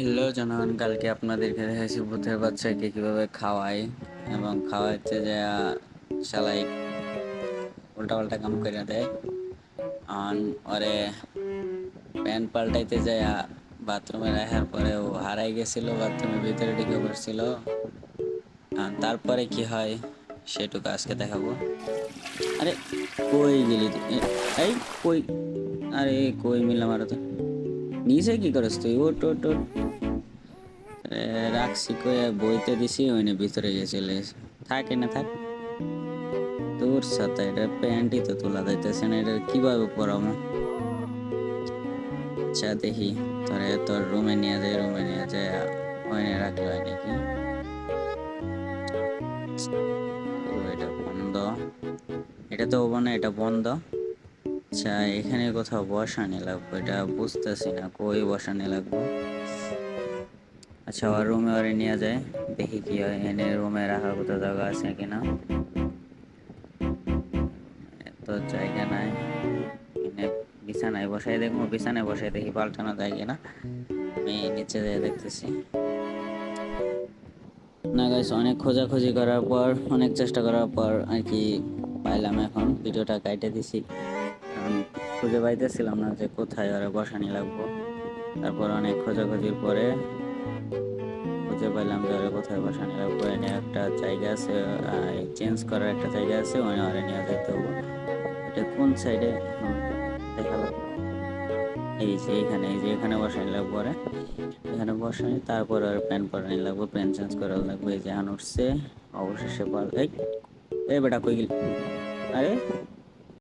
Hello জনগণ। কালকে আপনাদেরকে দেখাইছি ভূতের বাচ্চাকে কীভাবে খাওয়াই এবং খাওয়াইতে যে শালাই উল্টা পাল্টা কাম করে দেয়। আর ওরে প্যান্ট পাল্টাইতে যায় বাথরুমে রাখার পরে ও হারাই গেছিল বাথরুমের ভিতরে ঢুকে পড়ছিল। তারপরে কি হয় সেটুকু আজকে দেখাবো। আরে কই গেলি এই কই? আরে কই মিলাম আর তো। নিচে কি করিস তুই? ওট ওট ওট রাখছি কয়ে, বইতে দিছি, ওইনে ভিতরে গিয়ে চলে গেছে থাক না থাক। তোর সাথে এটা প্যান্টই তো তোলা যাইতেছে না, এটা কীভাবে পরাবো? আচ্ছা দেখি, তোরে তোর রুমে নিয়ে যায় রুমে নিয়ে যায় ওইনে রাখল হয় নাকি? এটা বন্ধ। এটা তো না এটা বন্ধ। আচ্ছা এখানে কোথাও বসানি লাগবে, এটা বুঝতেছি না, কই বসানি লাগবে? আচ্ছা ওর রুমে ওরে নিয়ে যায় দেখি কি হয়, এনে রুমে রাখার কোথাও জায়গা আছে কিনা? তো জায়গা নাই। এনে বিছানায় বসাই দেখব, বিছানায় বসাই দেখি পাল্টানো যায় কিনা? আমি নিচে যেয়ে দেখতেছি। না গাইস অনেক খোঁজাখুঁজি করার পর, অনেক চেষ্টা করার পর আর কি পাইলাম এখন, ভিডিওটা কাইটে দিছি। কারণ খুঁজে পাইতেছিলাম না যে কোথায় ওরা বসানি লাগবো। তারপর অনেক খোঁজাখুঁজির পরে খুঁজে পাইলাম যে ওরা কোথায় বসানি লাগবো। এনে একটা জায়গা আছে চেঞ্জ করার একটা জায়গা আছে ওখানে ওরা নিয়ে যেতে হবে এটা কোন সাইডে দেখালাম এই যে এখানে, এই যে এখানে বসানি লাগবো ওরা। এখানে বসানি, তারপর আর প্যান্ট পরানি লাগবে প্যান্ট চেঞ্জ করা লাগবে। এই যে হান উঠছে অবশেষে এই এই বেটা কই গেলি? আরে